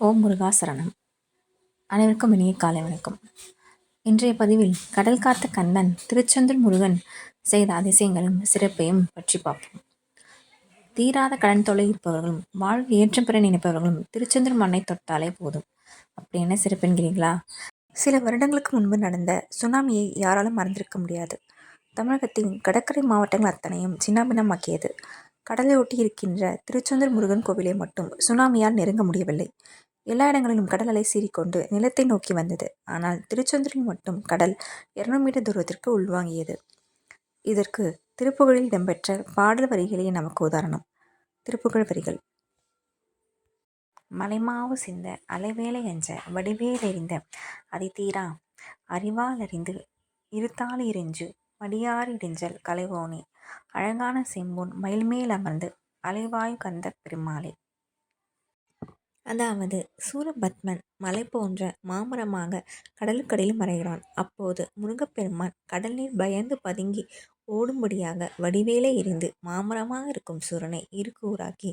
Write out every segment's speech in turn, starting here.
ஓம் முருகா சரணம். அனைவருக்கும் இனிய காலை வணக்கம். இன்றைய பதிவில் கடல் காத்த கண்ணன் திருச்செந்தூர் முருகன் செய்த அதிசயங்களும் சிறப்பையும் பற்றி பார்ப்போம். தீராத கடன் தொலை இருப்பவர்களும் வாழ்வு ஏற்றம் பெற நினைப்பவர்களும் திருச்செந்தூர் மண்ணை தொட்டாலே போதும். அப்படி என்ன சிறப்புங்கிறீங்களா சில வருடங்களுக்கு முன்பு நடந்த சுனாமியை யாராலும் மறந்திருக்க முடியாது. தமிழகத்தின் கடற்கரை மாவட்டங்கள் அத்தனையும் சின்னாபின்னமாக்கியது. கடலை ஒட்டி இருக்கின்ற திருச்செந்தூர் முருகன் கோவிலை மட்டும் சுனாமியால் நெருங்க முடியவில்லை. எல்லா இடங்களிலும் கடல் அலை சீறிக்கொண்டு நிலத்தை நோக்கி வந்தது. ஆனால் திருச்செந்தூரில் மட்டும் கடல் இருநூறு மீட்டர் தூரத்திற்கு உள்வாங்கியது. இதற்கு திருப்புகழில் இடம்பெற்ற பாடல் வரிகளே நமக்கு உதாரணம். திருப்புகழ் வரிகள். மலைமாவு சிந்த அலைவேலை என்ற வடிவேல் தீரா அறிவால் அறிந்து இருத்தால் இறைஞ்சு மடியார் இடிஞ்சல் கலைவோனே. அழகான செம்பொன் மயில்மேல் அமர்ந்து அலைவாயு கந்த பெருமாளே. அதாவது சூரபத்மன் மலை போன்ற மாமரமாக கடலுக்கடியில் மறைகிறான். அப்போது முருகப்பெருமான் கடலில் பயந்து பதுங்கி ஓடும்படியாக வடிவேலை எரிந்து மாமரமாக இருக்கும் சூரனை இருக்கூறாக்கி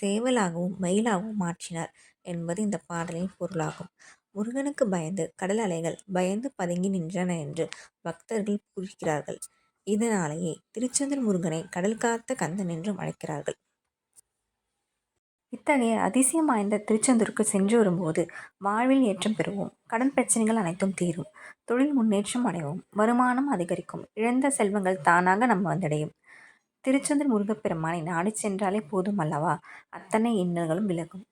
சேவலாகவும் மயிலாகவும் மாற்றினார் என்பது இந்த பாடலின் பொருளாகும். முருகனுக்கு பயந்து கடல் அலைகள் பயந்து பதுங்கி நின்றன என்று பக்தர்கள் கூறுகிறார்கள். இதனாலேயே திருச்செந்தூர் முருகனை கடல் காத்த கந்தன் என்றும் அழைக்கிறார்கள். இத்தகைய அதிசயம் வாய்ந்த திருச்செந்தூருக்கு சென்று வரும்போது வாழ்வில் ஏற்றம் பெறுவோம். கடன் பிரச்சனைகள் அனைத்தும் தீரும். தொழில் முன்னேற்றம் அடைவோம். வருமானம் அதிகரிக்கும். இழந்த செல்வங்கள் தானாக நம்ம வந்தடையும். திருச்செந்தூர் முருகப்பெருமானை நாடி சென்றாலே போதும் அல்லவா? அத்தனை இன்னல்களும் விலகும்.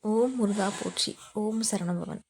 ஓம் முருகா போற்றி. ஓம் சரணபவன்.